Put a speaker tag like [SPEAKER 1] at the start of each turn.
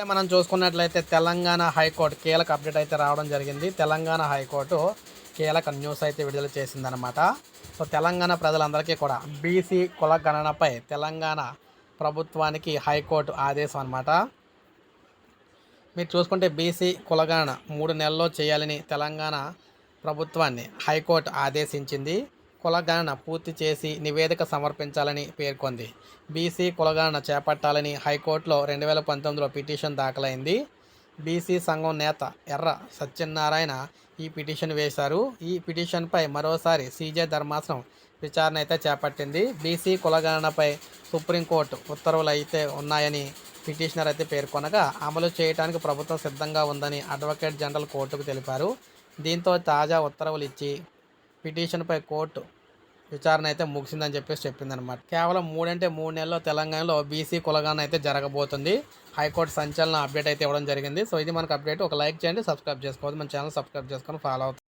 [SPEAKER 1] ఇప్పుడే మనం చూసుకున్నట్లయితే తెలంగాణ హైకోర్టు కీలక అప్డేట్ అయితే రావడం జరిగింది. తెలంగాణ హైకోర్టు కీలక న్యూస్ అయితే విడుదల చేసిందనమాట సో తెలంగాణ ప్రజలందరికీ కూడా బీసీ కుల గణనపై తెలంగాణ ప్రభుత్వానికి హైకోర్టు ఆదేశం అనమాట మీరు చూసుకుంటే బీసీ కులగణన మూడు నెలల్లో చేయాలని తెలంగాణ ప్రభుత్వాన్ని హైకోర్టు ఆదేశించింది. కులగణన పూర్తి చేసి నివేదిక సమర్పించాలని పేర్కొంది. బీసీ కులగణన చేపట్టాలని హైకోర్టులో రెండు వేల పంతొమ్మిదిలో పిటిషన్ దాఖలైంది. బీసీ సంఘం నేత ఎర్ర సత్యనారాయణ ఈ పిటిషన్ వేశారు. ఈ పిటిషన్పై మరోసారి సీజే ధర్మాసనం విచారణ అయితే చేపట్టింది. బీసీ కులగణనపై సుప్రీంకోర్టు ఉత్తర్వులు అయితే ఉన్నాయని పిటిషనర్ అయితే పేర్కొనగా అమలు చేయడానికి ప్రభుత్వం సిద్ధంగా ఉందని అడ్వకేట్ జనరల్ కోర్టుకు తెలిపారు. దీంతో తాజా ఉత్తర్వులు ఇచ్చి పిటిషన్పై కోర్టు విచారణ అయితే ముగిసిందని చెప్పేసి చెప్పిందనమాట కేవలం మూడంటే మూడు నెలల్లో తెలంగాణలో బీసీ కులగాన అయితే జరగబోతుంది. హైకోర్టు సంచలన అప్డేట్ అయితే ఇవ్వడం జరిగింది. సో ఇది మనకు అప్డేట్. ఒక లైక్ చేయండి సబ్స్క్రైబ్ చేసుకోవద్దు. మన ఛానల్ సబ్స్క్రైబ్ చేసుకొని ఫాలో అవుతుంది